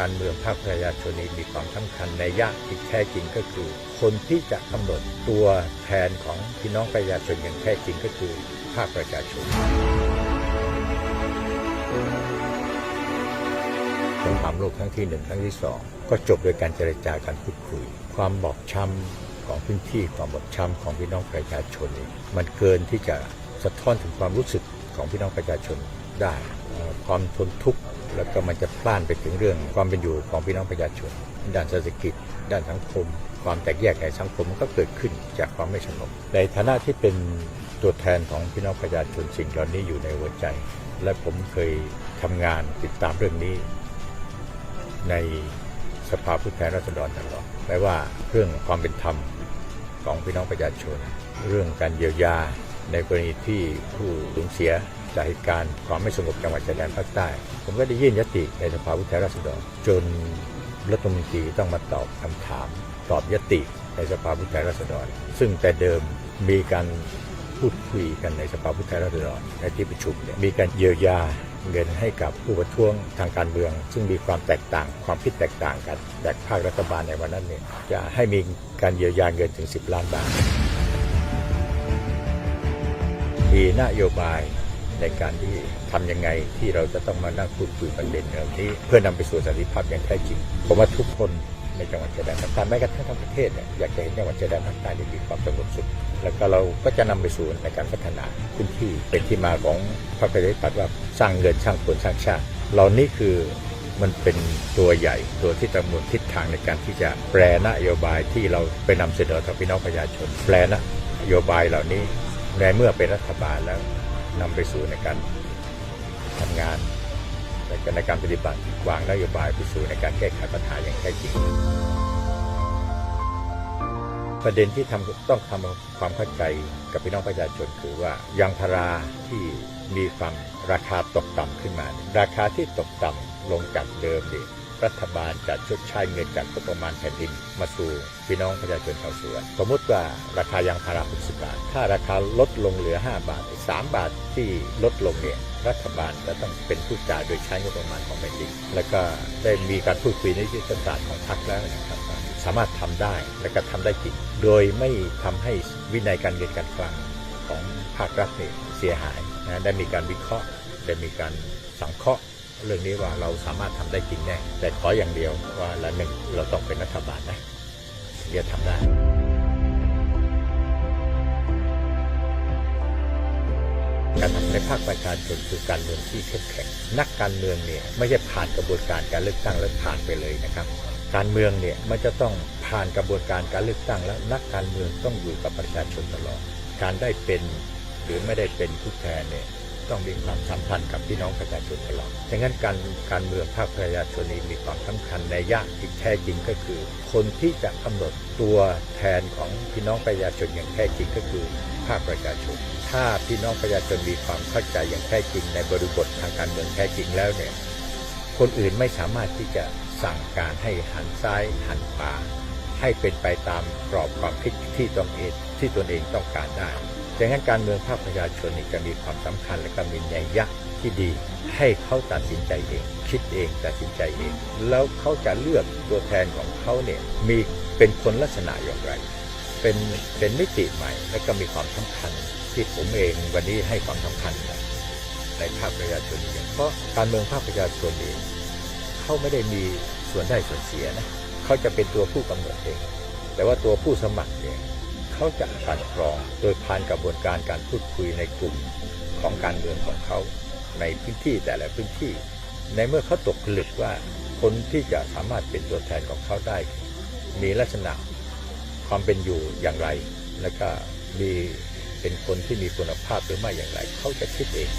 การเมืองภาคประชาชนนี้มีความสำคัญในยะที่แท้จริงก็คือ คนที่จะกำหนดตัวแทนของพี่น้องประชาชนอย่างแท้จริงก็คือภาคประชาชนสงครามโลกครั้งที่หนึ่งครั้งที่สองก็จบโดยการเจรจาการพูดคุย ความบอบช้ำของพื้นที่ความบอบช้ำของพี่น้องประชาชนนี่มันเกินที่จะสะท้อนถึงความรู้สึกของพี่น้องประชาชนได้ ความทนทุกข์ แล้วก็มันจะพล่านไปถึงเรื่องความเป็นอยู่ของพี่น้องประชาชนด้านเศรษฐกิจ ด้านสังคม ความแตกแยกในสังคมมันก็เกิดขึ้นจากความไม่สงบในฐานะที่เป็นตัวแทนของพี่น้องประชาชนสิ่งเหล่านี้อยู่ในหัวใจ และผมเคยทำงานติดตามเรื่องนี้ ในสภาผู้แทนราษฎรตลอดไม่ว่าเรื่องความเป็นธรรมของพี่น้องประชาชน เรื่องการเยียวยาในกรณีที่ผู้สูญเสีย จากเหตุการณ์ความไม่สงบจังหวัดชายแดนภาคใต้ ผมก็ได้ยื่นยติในสภาผู้แทนราษฎรจนรัฐมนตรีต้องมาตอบคำถาม ตอบยติในสภาผู้แทนราษฎร ซึ่งแต่เดิมมีการพูดคุยกันในสภาผู้แทนราษฎรในที่ประชุมเนี่ยมีการเยียวยาเงินให้กับผู้ประท้วงทางการเมือง ซึ่งมีความแตกต่าง ความคิดแตกต่างกันแต่ภาครัฐบาลในวันนั้นเนี่ยจะให้มีการเยียวยาเงินถึง 10 ล้านบาทมีนโยบาย ในการที่ทำยังไงที่เราจะต้องมานั่งพูดคุยประเด็นเหล่านี้ เพื่อนำไปสู่สันติภาพอย่างแท้จริงผมว่าทุกคนในจังหวัดชายแดนภาคใต้แม้กระทั่งทั้งประเทศเนี่ยอยากจะเห็นจังหวัดชายแดนภาคใต้เนี่ยมีความสงบสุขแล้วก็เราก็จะนำไปสู่ในการพัฒนาพื้นที่เป็นที่มาของพรรคประชาธิปัตย์ว่าสร้างเงินสร้างผลสร้างชาติเหล่านี้คือมันเป็นตัวใหญ่ตัวที่ตำหนุนทิศทางในการที่จะแปรนโยบายที่เราไปนำเสนอต่อพี่น้องประชาชน แปรนโยบายเหล่านี้ในเมื่อเป็นรัฐบาลแล้ว นำไปสู่ในการทำงานและก็ในการปฏิบัติวางนโยบายไปสู่ในการแก้ไขปัญหาอย่างแท้จริง ประเด็นที่ทำต้องทำความเข้าใจกับพี่น้องประชาชนคือว่ายางพาราที่มีความราคาตกต่ำขึ้นมา ราคาที่ตกต่ำลงจากเดิมเนี่ย รัฐบาลจะชดใช้เงินจากงบประมาณแผ่นดินมาสู่พี่น้องประชาชนชาวสวน สมมติว่าราคายางพารา60บาท ถ้าราคาลดลงเหลือ 5 บาท 3 บาทที่ลดลงเนี่ยรัฐบาลจะต้องเป็นผู้จ่ายโดยใช้งบประมาณของแผ่นดิน แล้วก็ได้มีการพูดคุยในยุทธศาสตร์ของพรรคแล้วนะครับสามารถทำได้และก็ทำได้จริง โดยไม่ทำให้วินัยการเงินการคลังของภาครัฐเนี่ยเสียหายนะได้มีการวิเคราะห์ ได้มีการสังเคราะห์ เรื่องนี้ว่าเราสามารถทำได้จริงแน่แต่ขออย่างเดียวว่าละหนึ่งเราต้องเป็นรัฐบาลนะเดี๋ยวทำได้การทำในภาคประชาชนคือการเมืองที่เข้มแข็ง นักการเมืองเนี่ยไม่ใช่ผ่านกระบวนการการเลือกตั้งแล้วผ่านไปเลยนะครับ การเมืองเนี่ยมันจะต้องผ่านกระบวนการการเลือกตั้งแล้วนักการเมืองต้องอยู่กับประชาชนตลอด การได้เป็นหรือไม่ได้เป็นผู้แทนเนี่ย ต้องมีความสัมพันธ์กับพี่น้องประชาชนตลอดดังนั้นการการเมืองภาคประชาชนนี้มีความสำคัญในยะที่แท้จริงก็คือ คนที่จะกำหนดตัวแทนของพี่น้องประชาชนอย่างแท้จริงก็คือภาคประชาชน ถ้าพี่น้องประชาชนมีความเข้าใจอย่างแท้จริง ในบริบททางการเมืองแท้จริงแล้วเนี่ย คนอื่นไม่สามารถที่จะสั่งการให้หันซ้ายหันขวาให้เป็นไปตามกรอบความคิดที่ตนเองที่ตนเองต้องการได้ ดังนั้นการเมืองภาคประชาชนนี่จะมีความสำคัญและก็มีนัยยะที่ดี ให้เขาตัดสินใจเอง คิดเองตัดสินใจเอง แล้วเขาจะเลือกตัวแทนของเขาเนี่ยมีเป็นคนลักษณะอย่างไร เป็นเป็นมิติใหม่และก็มีความสำคัญที่ผมเองวันนี้ให้ความสำคัญในภาคประชาชนเนี่ยเพราะการเมืองภาคประชาชนเองเขาไม่ได้มีส่วนได้ส่วนเสียนะเขาจะเป็นตัวผู้กำหนดเอง แต่ว่าตัวผู้สมัครเนี่ย เขาจะการกรองโดยผ่านกระบวนการการพูดคุยในกลุ่มของการเมืองของเขา ในพื้นที่แต่ละพื้นที่ ในเมื่อเขาตกผลึกว่าคนที่จะสามารถเป็นตัวแทนของเขาได้ มีลักษณะความเป็นอยู่อย่างไร แล้วก็มีเป็นคนที่มีคุณภาพหรือไม่อย่างไร เขาจะคิดเอง